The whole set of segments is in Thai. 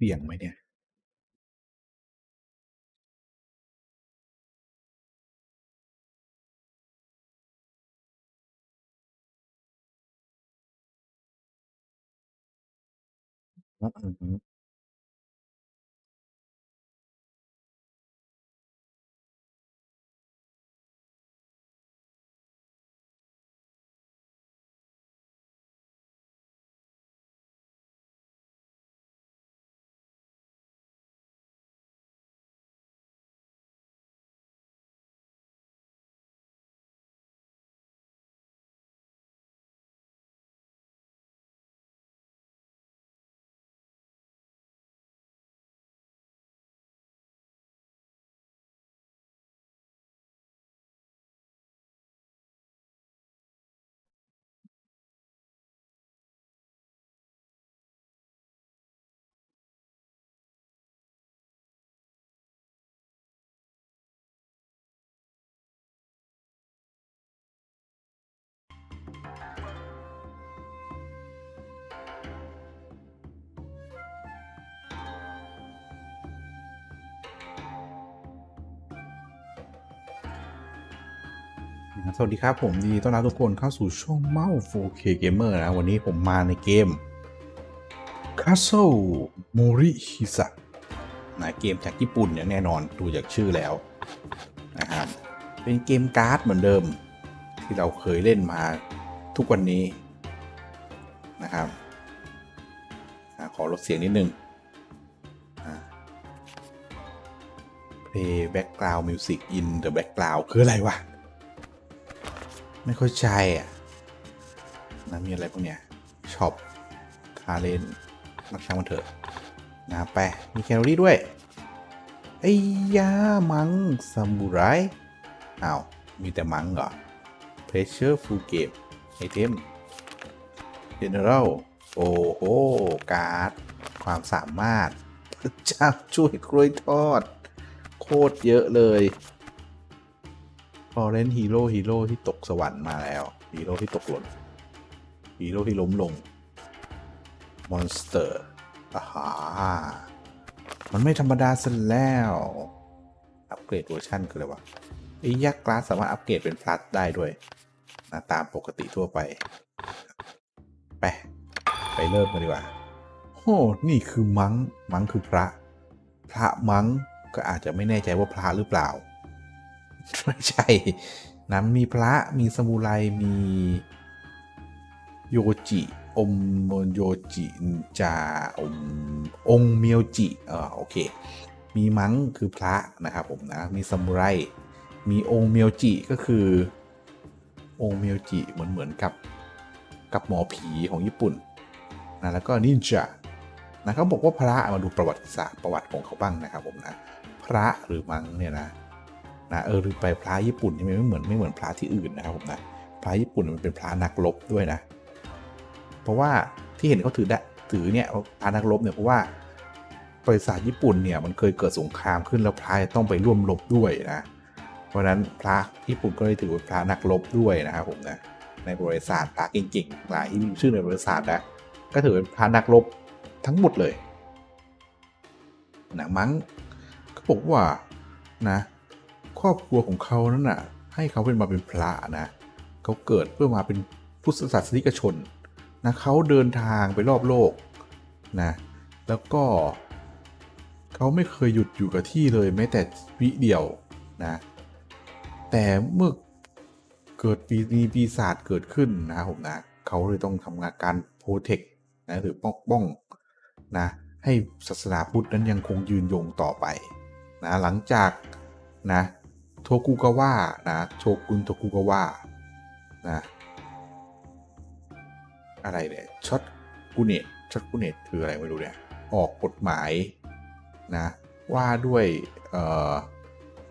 เบี่ยงไหมเนี่ยอือฮึ สวัสดีครับผมดีต้อนรับทุกคนเข้าสู่ช่องเมาส์ 4K Gamer นะ วันนี้ผมมาในเกม Castle Morihisa นะเกมจากญี่ปุ่นเนี่ยแน่นอนดูจากชื่อแล้วนะครับเป็นเกมการ์ดเหมือนเดิม ที่เราเคยเล่นมาทุกวันนี้นะครับขอลดเสียงนิดนึง Play background music in the background คืออะไรวะ ไม่เข้าใจอะนะมีอะไรพวกเนี้ยช็อปคาเลนนักช่างมันเถอะนะไปมีแคลอรี่ด้วยไอ้ยามังซามูไรอ้าวมีแต่มังเหรอ Pressure Full Game Item General โอ้โหการ์ด ความสามารถพระเจ้าช่วยกล้วยทอด โคตรเยอะเลย ฟอเรนฮีโร่ฮีโร่ที่ตกสวรรค์มาแล้วฮีโร่ที่ตกหล่นฮีโร่ที่ล้มลงมอนสเตอร์อาฮามันไม่ธรรมดาซะแล้ว อัปเกรดเวอร์ชันคืออะไรวะไอ้ยักษ์กลาสสามารถอัปเกรดเป็นพลัสได้ด้วยนะตามปกติทั่วไป ไป ไปเริ่มกันดีกว่าโอ้นี่คือมังมังคือพระ พระมังก็อาจจะไม่แน่ใจว่าพระหรือเปล่า ไม่ใช่นะมีพระมีสมุไรมีโยจิอมโยจิจาอมองเมียวจิเออโอเค มีมังคือพระนะครับผมนะ มีสมุไร มีองเมียวจิก็คือ องเมียวจิเหมือนเหมือนกับกับหมอผีของญี่ปุ่นนะแล้วก็นินจานะเขาบอกว่าพระมาดูประวัติศาสตร์ประวัติของเขาบ้างนะครับผมนะ พระหรือมังเนี่ยนะ นะเออหรือไปพระญี่ปุ่นนี่มันไม่เหมือนไม่เหมือนพระที่อื่นนะครับผมนะพระญี่ปุ่นมันเป็นพระนักรบด้วยนะ เพราะว่าที่เห็นเขาถือได้ถือเนี่ยพระนักรบเนี่ยเพราะว่าบริษัทญี่ปุ่นเนี่ยมันเคยเกิดสงครามขึ้นแล้วพระต้องไปร่วมรบด้วยนะ เพราะนั้นพระญี่ปุ่นก็เลยถือเป็นพระนักรบด้วยนะครับผมนะในบริษัทพระเก่งๆหลายที่มีชื่อในบริษัทนะก็ถือเป็นพระนักรบทั้งหมดเลยนะมั้งก็บอกว่านะ ครอบครัวของเขานั้นน่ะ ให้เขาเป็นมาเป็นพระนะเขาเกิดเพื่อมาเป็นพุทธศาสนิกชนนะเขาเดินทางไปรอบโลกนะแล้วก็เขาไม่เคยหยุดอยู่กับที่เลยแม้แต่วิเดียวนะแต่เมื่อเกิดปีมีปีศาจเกิดขึ้นนะครับผมนะเขาเลยต้องทำงานการโปรเทคนะหรือป้องป้องนะให้ศาสนาพุทธนั้นยังคงยืนยงต่อไปนะหลังจากนะ โทกุกาวะนะโชกุนโทกุกาวะนะอะไรเนี่ยช็อตกุเนตช็อตกุเนตคืออะไรไม่รู้เนี่ยออกกฎหมายนะว่าด้วยเอ่อ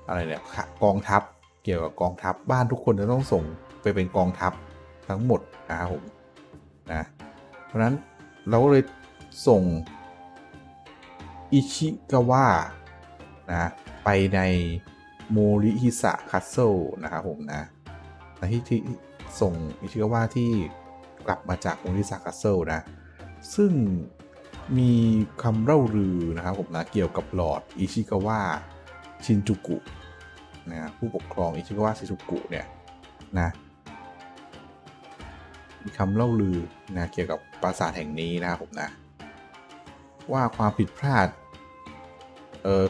อะไรเนี่ยกองทัพเกี่ยวกับกองทัพบ้านทุกคนจะต้องส่งไปเป็นกองทัพทั้งหมดนะครับผมนะเพราะฉะนั้นเราก็เลยส่งอิชิกาวะนะไปใน โมริฮิสะคัสเซลนะครับผมนะนะที่ที่ส่งอิชิกาวะที่กลับมาจากโมริฮิสะคัสเซลนะ ซึ่งมีคำเล่าลือนะครับผมนะเกี่ยวกับหลอดอิชิกาวะชินจูกุนะผู้ปกครองอิชิกาวะชินจูกุเนี่ยนะมีคำเล่าลือนะเกี่ยวกับปราสาทแห่งนี้นะครับผมนะ ว่าความผิดพลาดเออ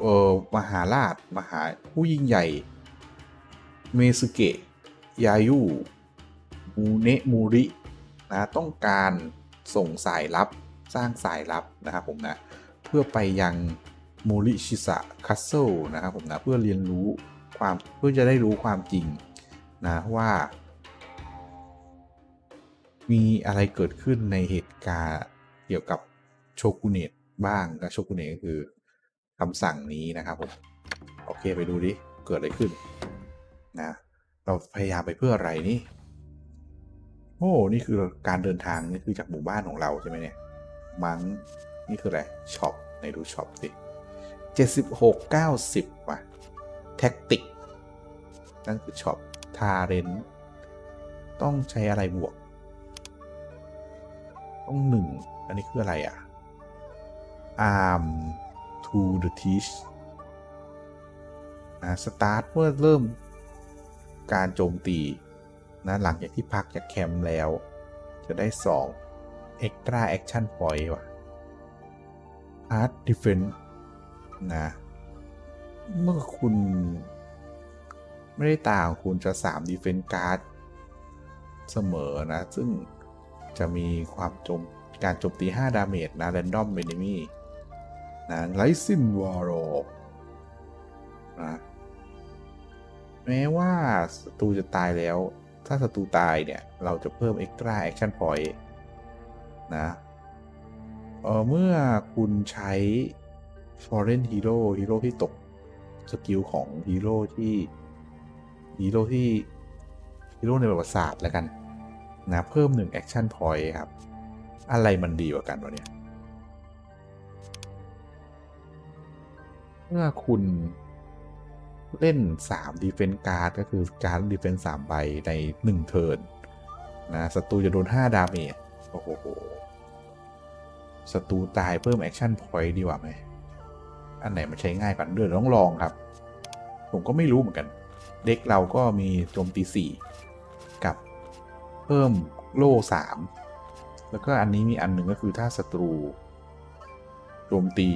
เออมหาราช มหาผู้ยิ่งใหญ่ เมสุเกะ ยายุ มูเนะมูริ นะ ต้องการส่งสายลับ สร้างสายลับ นะครับผมนะ เพื่อไปยังมูริชิสะคัสเซิลนะครับผมนะ เพื่อเรียนรู้ความเพื่อจะได้รู้ความจริง นะ ว่า มีอะไรเกิดขึ้นในเหตุการณ์เกี่ยวกับโชกุเนะบ้างนะโชกุเนะก็คือำสั่งนี้นะครับผมโอเคไปดูดิเกิดอะไรขึ้นนะเราพยายามไปเพื่ออะไรนี่โอ้นี่คือการเดินทางนี่คือจากหมู่บ้านของเราใช่ไหมเนี่ยมั้งนี่คืออะไรช็อปในดูช็อปสิเจ็ดสิบหกเก้าสิบว่ะแท็กติกนั่นคือช็อปทาเรนต้องใช้อะไรบวก ต้องหนึ่งอันนี้คืออะไรอะ arm to the teach นะ start เมื่อเริ่มการโจมตีนะหลังจากที่พักจากแคมป์แล้ว จะได้ 2 extra action point ว่ะ art defense นะ เมื่อคุณ ไม่ได้ตาของคุณจะ 3 defense card เสมอนะ ซึ่งจะมีความโจมการโจมตี 5 ดาเมจนะ random enemy นะไลซินวอร์นะแม้ว่าศัตรูจะตายแล้ว ถ้าศัตรูตายเนี่ย เราจะเพิ่ม extra action point นะเออเมื่อคุณใช้ foreign hero ฮีโร่ที่ตกสกิลของฮีโร่ที่ฮีโร่ที่ฮีโร่ในประวัติศาสตร์แล้วกันนะเพิ่ม1 action point ครับ อะไรมันดีกว่ากันวะเนี่ย เมื่อคุณเล่น 3 Defense Card ก็คือการ Defense 3ใบใน 1 เทิร์นนะศัตรูจะโดน 5 ดาเมจโอ้โหศัตรูตายเพิ่ม Action Point ดีกว่าไหม อันไหนมันใช้ง่ายกว่าเดือต้องลองครับ ผมก็ไม่รู้เหมือนกัน เด็กเราก็มีโจมตี 4 กับเพิ่มโล่ 3 แล้วก็อันนี้มีอันหนึ่งก็คือถ้าศัตรูโจมตี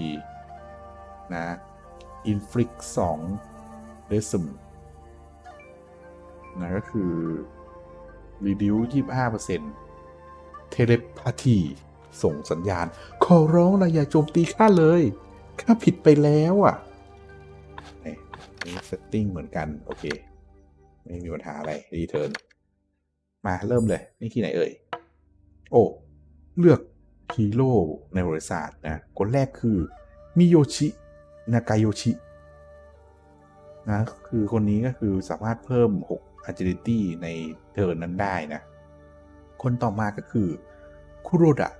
นะ inflict 2 desm นะก็คือ reduce 25% telepathy ส่งสัญญาณ ขอร้องนะอย่าโจมตีข้าเลย ข้าผิดไปแล้วอะนี่นี่ setting เหมือนกัน โอเค ไม่มีปัญหาอะไร return มาเริ่มเลย นี่ที่ไหนเอ่ย โอ้ เลือกฮีโร่ในบริษัทนะ คนแรกคือ มิโยชิ นากาโยชินะคือคนนี้ก็คือสามารถเพิ่ม 6 agility ในเทิร์นนั้นได้นะ คนต่อมาก็คือ คุโรดะ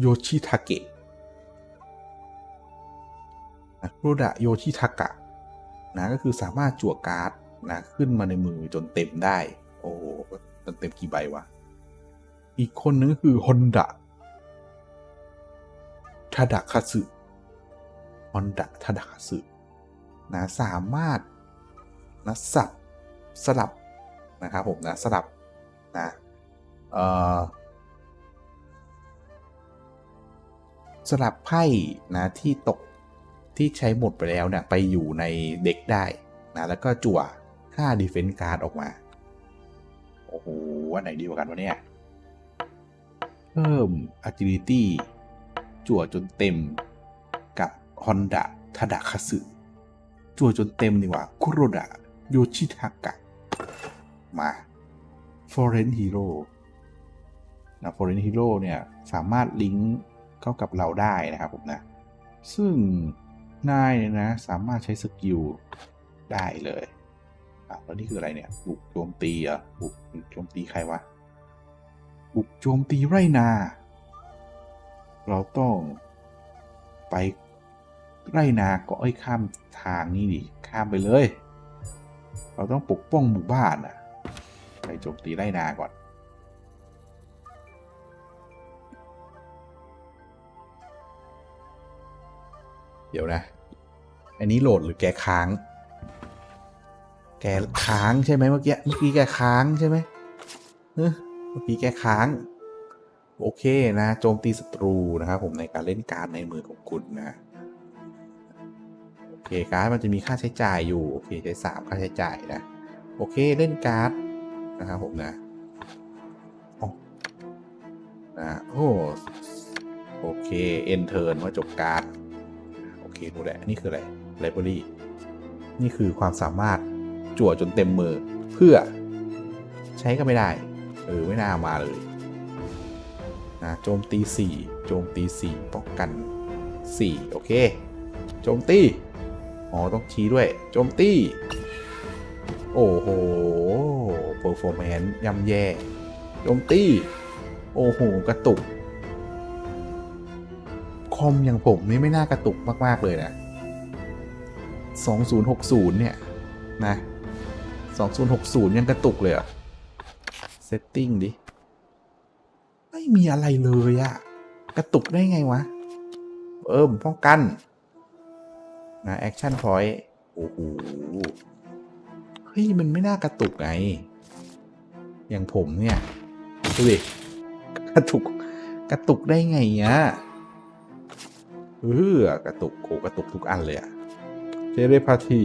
โยชิทาเกะนะคุโรดะโยชิทากะนะก็คือสามารถจั่วการ์ดนะขึ้นมาในมือจนเต็มได้ โอ้โหเต็มกี่ใบวะ อีกคนนึงคือฮอนดะทาดะคาสึ ฮอนดะทาดาสึนะสามารถนะสับสลับนะครับผมนะสลับนะเออสลับไพ่นะที่ตกที่ใช้หมดไปแล้วเนี่ยไปอยู่ในเด็กได้นะแล้วก็จั่วค่า defense card ออกมา โอ้โหอันไหนดีกว่ากันวะเนี่ย เพิ่ม agility จั่วจนเต็ม กับ Honda ทาดะคาสึจั่วจนเต็มดีกว่า คุโรดะ โยชิทากะ มา Foreign Hero นะ Foreign Hero เนี่ย สามารถลิงก์เข้ากับเราได้นะครับผมนะ ซึ่งนายเนี่ยนะ สามารถใช้สกิลได้เลยอะแล้วนี่คืออะไรเนี่ย บุกโจมตีอะบุกโจมตีใครวะ บุกโจมตีไรนา เราต้องไป ไรนาก็อ้อยข้ามทางนี่ดิข้ามไปเลย เราต้องปกป้องหมู่บ้านอะ ไปโจมตีไรนาก่อนเดี๋ยวนะ อันนี้โหลดหรือแกค้าง แกค้างใช่ไหมเมื่อกี้ เมื่อกี้แกค้างใช่ไหมเมื่อกี้แกค้าง โอเคนะ โจมตีศัตรูนะครับผมในการเล่นการในมือของคุณนะ การ์ดมันจะมีค่าใช้จ่ายอยู่โอเคใช้สามค่าใช้จ่ายนะโอเคเล่นการ์ดนะครับผมนะอ๋อนะโอ้โอเคเอนเทิร์นว่าจบการ์ดโอเครู้แหละนี่คืออะไรไลบรารีนี่คือความสามารถจั่วจนเต็มมือเพื่อใช้ก็ไม่ได้ เออ ไม่น่าเอามาเลยนะโจมตี 4 โจมตี 4 ป้องกัน 4 โอเค โจมตี อ๋อ ต้องชี้ด้วย โจมตีโอ้โหเปอร์ฟอร์แมนซ์ย่ำแย่ โจมตีโอ้โห กระตุก คอมอย่างผมนี่ไม่น่ากระตุกมาก ๆ เลยนะ 2060 เนี่ย นะ 2060 ยังกระตุกเลยอะเซตติ้งดิ ไม่มีอะไรเลยอะ กระตุกได้ไงวะ เอิ่มป้องกัน นะแอคชั่นพอยต์โอ้โหเฮ้ย มันไม่น่ากระตุกไง อย่างผมเนี่ยดูดิกระตุกกระตุกได้ไงอะเออกระตุกโอ้กระตุกทุกอันเลยอะเจเรพาที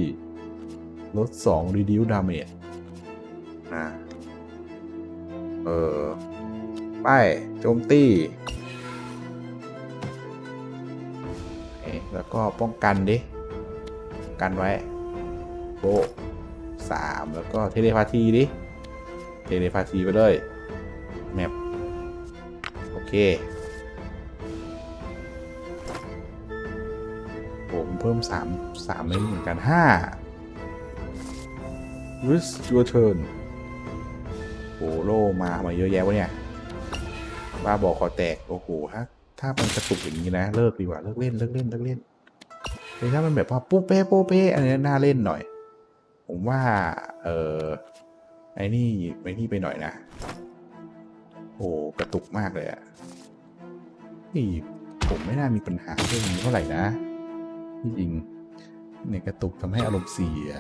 ลด2 reduce damage นะเออไปโจมตีแล้วก็ป้องกันดิ กันไว้โบสามแล้วก็เทเลพาธีดิ เทเลพาธีไปเลย แมป โอเค ผมเพิ่มสามสามเลยเหมือนกันห้า risk your turn โอ้โลมามาเยอะแยะวะเนี่ยบ้าบอกคอแตก โอ้โหถ้าถ้ามันกระตุกอย่างนี้นะ เลิกดีกว่า เลิกเล่น เลิกเล่น เลิกเล่น แต่ถ้ามันแบบว่าปุ๊บเป้ปุ๊บเป้อันนี้น่าเล่นหน่อย ผมว่า เออไอ้นี่ไอ้นี่ไปหน่อยนะ โอ้กระตุกมากเลยอะนี่ผมไม่น่ามีปัญหาเรื่องนี้เท่าไหร่นะจริงเนี่ยกระตุกทำให้อารมณ์เสีย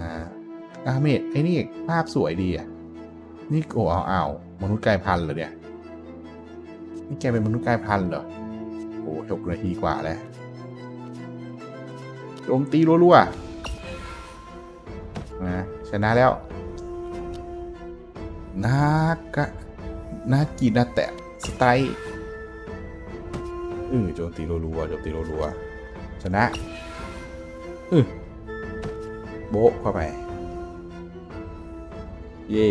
นะอาเมดไอ้นี่ภาพสวยดีอะนี่โอ้เอาเอามนุษย์กลายพันธุ์เหรอเนี่ยนี่แกเป็นมนุษย์กลายพันธุ์เหรอโอ้หกนาทีกว่าแล้ว โจมตีรัวๆนะชนะแล้ว นากะนากินาแตะสไตล์เออโจมตีรัวๆโจมตีรัวๆชนะเออโบะเข้าไป เย่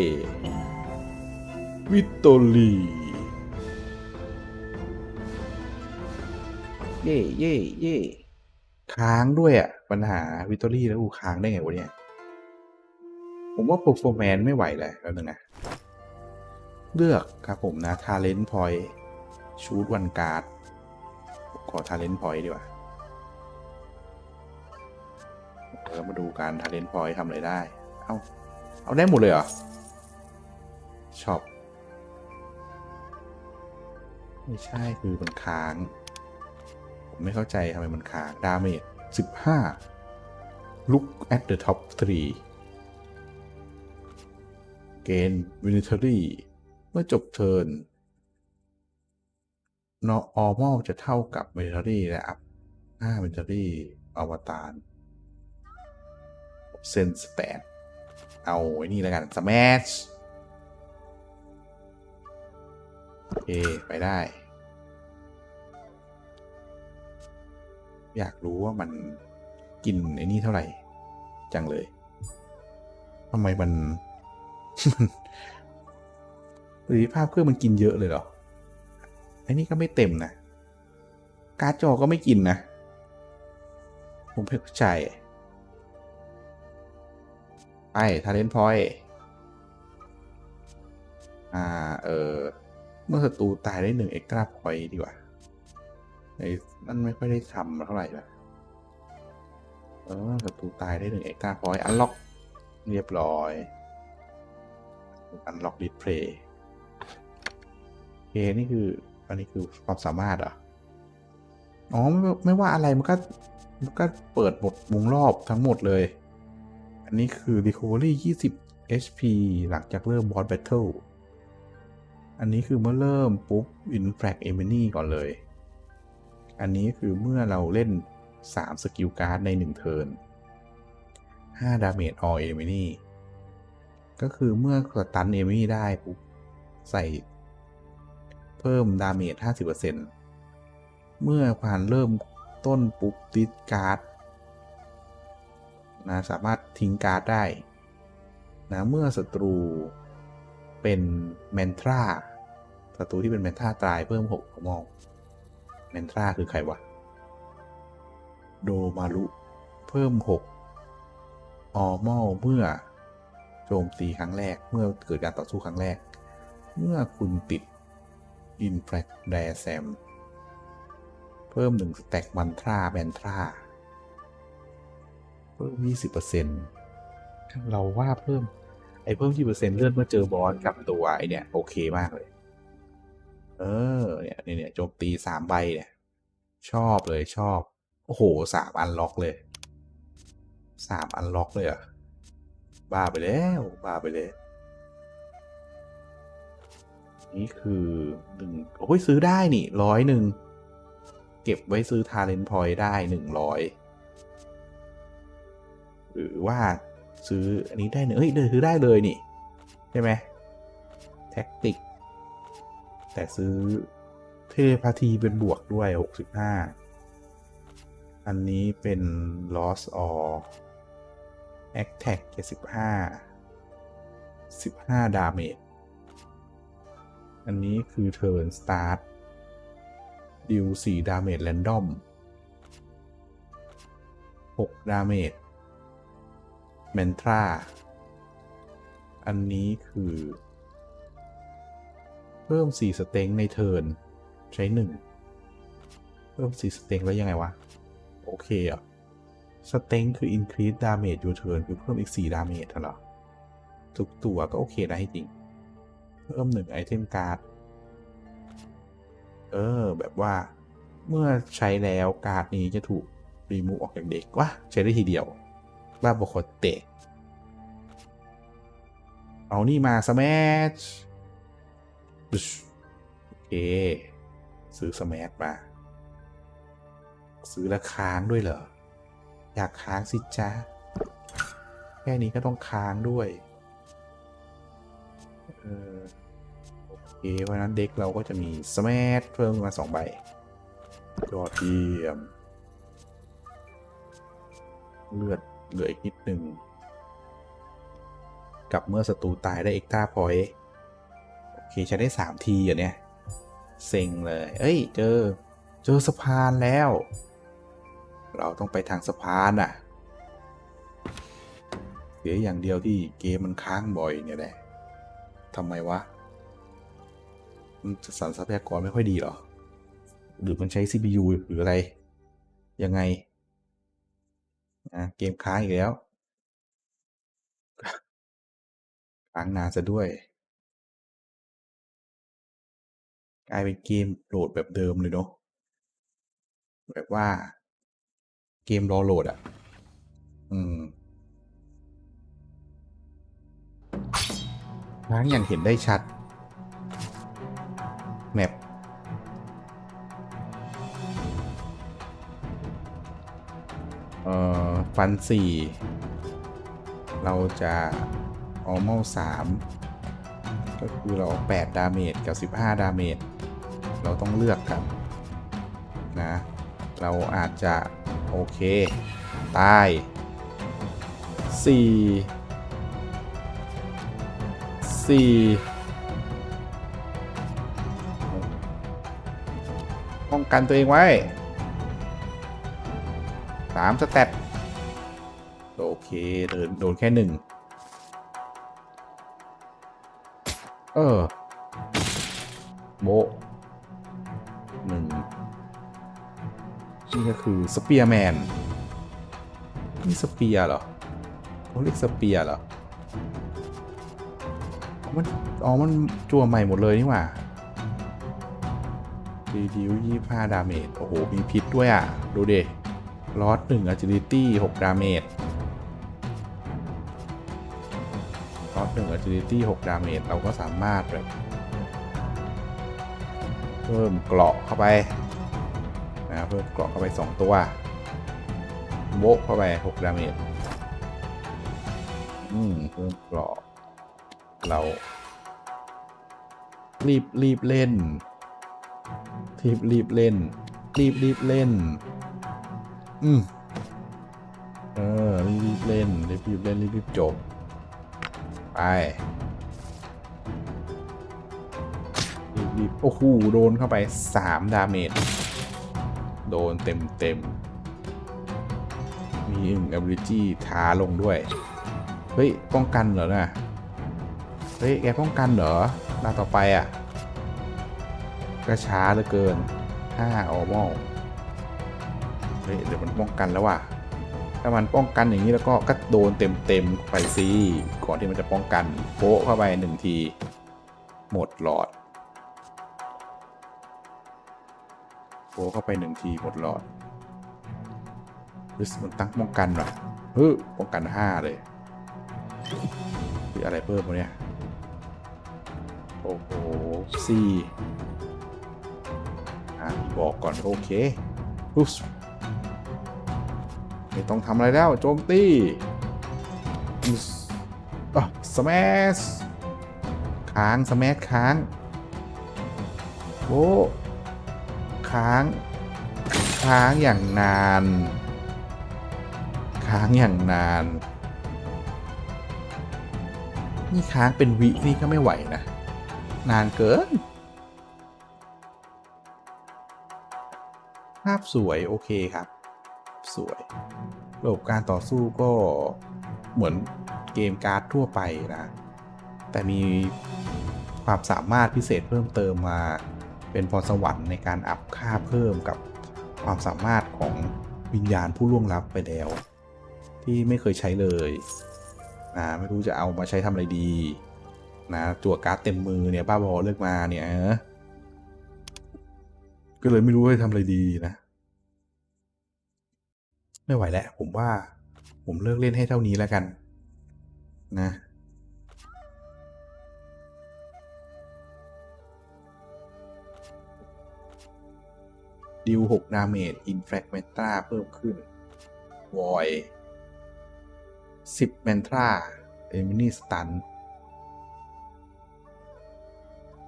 วิตโตลีเย่เย่เย่ ค้างด้วยอะปัญหาวิตตอรี่แล้วกูค้างได้ไงวะเนี่ย ผมว่า performance ไม่ไหวเลยแล้วนึงนะ เลือกครับผมนะ talent point ชูดวันการ์ดขอ talent point ดีกว่าเรามาดูการ talent point ทำอะไรได้ เอาเอาได้หมดเลยเหรอช็อปไม่ใช่คือมันค้าง ไม่เข้าใจทำไมมันค้างดาเมจ15 look at the top 3เกณฑ์ military เมื่อจบเทิร์น normal จะเท่ากับ military และ up 5 military อวตารเซนสแปดเอาไอ้นี่แล้วกัน smash โอเค ไปได้ อยากรู้ว่ามันกินไอ้นี่เท่าไหร่ จังเลยทำไมมันประสิทธิภาพเครื่องมันกินเยอะเลยเหรอไอ้นี่ก็ไม่เต็มนะ การ์ดจอก็ไม่กินนะ ผมไม่เข้าใจไปทาเลนพอยอ่า เออ เมื่อศัตรูตายได้หนึ่งเอ็กตร้าพอยดีกว่า ไอ้นั่นไม่ค่อยได้ทำเท่าไหร่ละเออศัตรูตายได้หนึ่งเอ็กตร้าพอยอันล็อก เรียบร้อยอันล็อกดิสเพลย์เคนี่คือ อันนี้คือความสามารถเหรออ๋อไม่ไม่ว่าอะไรมันก็มันก็เปิดหมดวงรอบทั้งหมดเลย อันนี้คือ Recovery 20 HP หลังจากเริ่ม Boss Battle อันนี้คือเมื่อเริ่มปุ๊บ Infract Enemy ก่อนเลย อันนี้คือเมื่อเราเล่น 3 สกิลการ์ดใน 1 เทิร์น5 Damage All Enemy ก็คือเมื่อสตัน Enemy ได้ปุ๊บใส่เพิ่มดาเมจ50%เมื่อผ่านเริ่มต้นปุ๊บดิสการ์ดนะสามารถทิ้งการ์ดได้นะเมื่อศัตรูเป็นแมนทราศัตรูที่เป็นแมนทราตายเพิ่ม6ผมมอง แมนทราคือใครวะ โดมารุ เพิ่ม 6 ออมอลเมื่อโจมตีครั้งแรกเมื่อเกิดการต่อสู้ครั้งแรก เมื่อคุณติดอินแฟกแดแซมเพิ่มหนึ่งสแต็กมันทราแมนทราเพิ่ม 20%เราว่าเพิ่ม ไอ้เพิ่ม 20%เลือนเมื่อเจอบอสกับตัวไอเนี่ย โอเคมากเลย เออเนี่ยเนี่ยโจมตีสามใบเนี่ย ชอบเลยชอบ โอ้โหสามอันล็อกเลยสามอันล็อกเลยอะบ้าไปแล้วบ้าไปเลยนี่คือหนึ่งโอ้ยซื้อได้นี่ร้อยหนึ่งเก็บไว้ซื้อทาเลนพอยได้หนึ่งร้อยหรือว่าซื้ออันนี้ได้เนอเอ้ยเดี๋ยวซื้อได้เลยนี่ ใช่ไหมแท็กติก แต่ซื้อเทพาทีเป็นบวกด้วย 65 อันนี้เป็น loss or attack 75 15 damage อันนี้คือ turn start ดิว4 damage random 6 damage mantra อันนี้คือเพิ่ม4สเต็งในเทิร์นใช้ 1 เพิ่ม4สเต็งแล้วยังไงวะ โอเคอะสเต็งคือ increase damage your turn คือเพิ่มอีก4 damage เหรอทุกตัวก็โอเคนะให้จริง เพิ่ม1ไอเทมการ์ดเออ แบบว่าเมื่อใช้แล้วการ์ดนี้จะถูกรีมูออกจากเด็กวะใช้ได้ทีเดียว บ้าบอคเตะเอานี่มาสมัช โอเค ซื้อสมัชมา ซื้อแล้วค้างด้วยเหรอ อยากค้างสิจ้าแค่นี้ก็ต้องค้างด้วย เออโอเคเพราะนั้นเด็กเราก็จะมีสมัชเพิ่มมาสองใบยอดเยี่ยม เลือดเหลืออีกนิดหนึ่งกับเมื่อศัตรูตายได้เอ็กต้าพอยต์ เคใช้ได้ 3 ทีอะเนี่ยเซ็งเลย เอ้ย เจอ เจอสะพานแล้ว เราต้องไปทางสะพานอะ เสียอย่างเดียวที่เกมมันค้างบ่อยเนี่ยแหละทำไมวะ มันสันทรัพยากรไม่ค่อยดีหรอ หรือมันใช้ CPU หรืออะไร ยังไงนะเกมค้างอีกแล้ว ค้างนานซะด้วย กลายเป็นเกมโหลดแบบเดิมเลยเนาะแบบว่า เกมรอโหลดอะ อืมค้างอย่างเห็นได้ชัด แมปเอ่อ ฟันสี่เราจะออ r ม a l สามก็คือเราแปดดาเมจกับสิบห้าดาเมจ เราต้องเลือกกันนะ เราอาจจะโอเค ตายสี่สี่ป้องกันตัวเองไว้สามสเตตโอเคเดินโดนแค่หนึ่งเออโบ นี่ก็คือสเปียร์แมนนี่สเปียร์เหรอเขาเรียกสเปียร์เหรอมันอ๋อ มันจั่วใหม่หมดเลยนี่หว่ารีดิวยี่ห้าดาเมจ โอ้โห มีพิษด้วยอะ ดูเดลอสหนึ่ง agility หกดาเมจลอสหนึ่ง agility หกดาเมจ เราก็สามารถแบบเพิ่มเกราะเข้าไป นะเพิ่มเกราะเข้าไป 2 ตัว โบะเข้าไป6ดาเมจอืมเพิ่มเกราะเรา รีบรีบเล่น รีบรีบเล่น รีบรีบเล่น อืมเออรีบรีบเล่นรีบรีบเล่นรีบรีบจบ ไปรีบๆโอ้โหโดนเข้าไป 3 ดาเมจ โดนเต็มเต็มๆมีอึ่ง ability ท้าลงด้วย เฮ้ย ป้องกันเหรอนะเฮ้ย แกป้องกันเหรอหน้าต่อไปอะก็ช้าเหลือเกิน5ออมอลเฮ้ย เดี๋ยวมันป้องกันแล้วว่ะ ถ้ามันป้องกันอย่างนี้แล้วก็ก็โดนเต็มเต็มๆไปสิก่อนที่มันจะป้องกันโป๊ะเข้าไปหนึ่งที หมดหลอด โผล่เข้าไปหนึ่งทีหมดหลอดริสมันตั้งป้องกันว่ะเฮ้ยป้องกันห้าเลยคืออะไรเพิ่มวะเนี่ย โอ้โหสี่อะบอกก่อน โอเคปุ๊บไม่ต้องทำอะไรแล้ว โจมตีอุ๊สอะสแมสค้างสแมสค้าง โอ้ ค้าง ค้างอย่างนาน ค้างอย่างนาน นี่ค้างเป็นวินี่ก็ไม่ไหวนะ นานเกิน ภาพสวยโอเคครับ สวย ระบบการต่อสู้ก็เหมือนเกมการ์ดทั่วไปนะ แต่มีความสามารถพิเศษเพิ่มเติมมา เป็นพรสวรรค์ในการอัพค่าเพิ่มกับความสามารถของวิญญาณผู้ล่วงลับไปแล้ว ที่ไม่เคยใช้เลยนะไม่รู้จะเอามาใช้ทำอะไรดีนะจั่วการ์ดเต็มมือเนี่ยบ้าบอเลือกมาเนี่ยก็เลยไม่รู้ว่าจะทำอะไรดีนะ ไม่ไหวแล้วผมว่าผมเลิกเล่นให้เท่านี้แล้วกัน นะ ดิว6ดาเมจอินแฟกเมนตราเพิ่มขึ้น วอย10แมนทราเอมินี่สตัน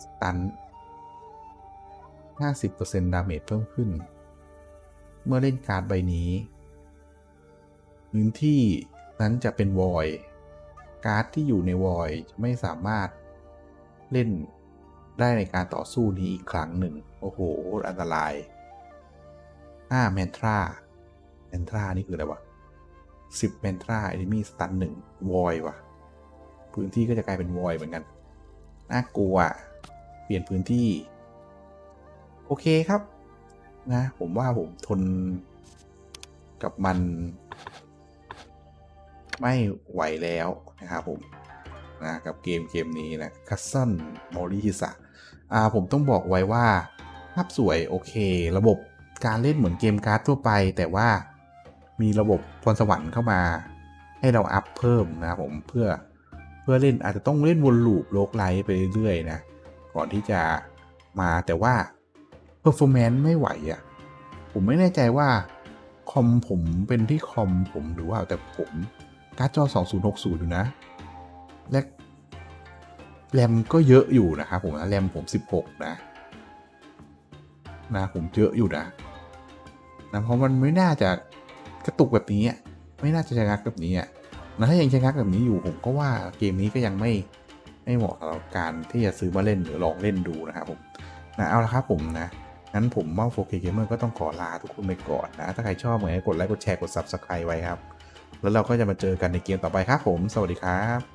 สตัน 50%ดาเมจเพิ่มขึ้น เมื่อเล่นการ์ดใบนี้ พื้นที่นั้นจะเป็นวอยการ์ดที่อยู่ในวอยจะไม่สามารถเล่นได้ในการต่อสู้นี้อีกครั้งหนึ่ง โอ้โห อันตราย อ่าแมนทราแมนทรานี่คืออะไรวะสิบแมนทราเอนิมี่สตันหนึ่งวอยวะพื้นที่ก็จะกลายเป็นวอยเหมือนกัน น่ากลัว เปลี่ยนพื้นที่ โอเคครับ นะ ผมว่าผมทนกับมัน ไม่ไหวแล้วนะครับผมนะกับเกมเกมนี้นะคัสซันมอริฮิสะอ่าผมต้องบอกไว้ว่า ภาพสวยโอเค ระบบ การเล่นเหมือนเกมการ์ดทั่วไป แต่ว่ามีระบบพรสวรรค์เข้ามา ให้เราอัพเพิ่มนะครับผมเพื่อเพื่อเล่นอาจจะต้องเล่นวนลูปโลกไลท์ไปเรื่อยๆนะก่อนที่จะมาแต่ว่า performance ไม่ไหวอะ่ะผมไม่แน่ใจว่าคอมผมเป็นที่คอมผมหรือว่าแต่ผมการ์ดจอ 2060 อยู่นะ และแรมก็เยอะอยู่นะครับผมนะแรมผม 16 นะ นะผมเยอะอยู่นะ นะเพราะมันไม่น่าจะกระตุกแบบนี้ไม่น่าจะชะงักแบบนี้นะถ้ายังชะงักแบบนี้อยู่ผมก็ว่าเกมนี้ก็ยังไม่ไม่เหมาะสำหรับการที่จะซื้อมาเล่นหรือลองเล่นดูนะครับผมนะเอาละครับผมนะงั้นผมเมาโฟเคเกมเมอร์ก็ต้องขอลาทุกคนไปก่อนนะ ถ้าใครชอบเหมือนกดไลค์กดแชร์กด Subscribe ไว้ครับ แล้วเราก็จะมาเจอกันในเกมต่อไปครับผม สวัสดีครับ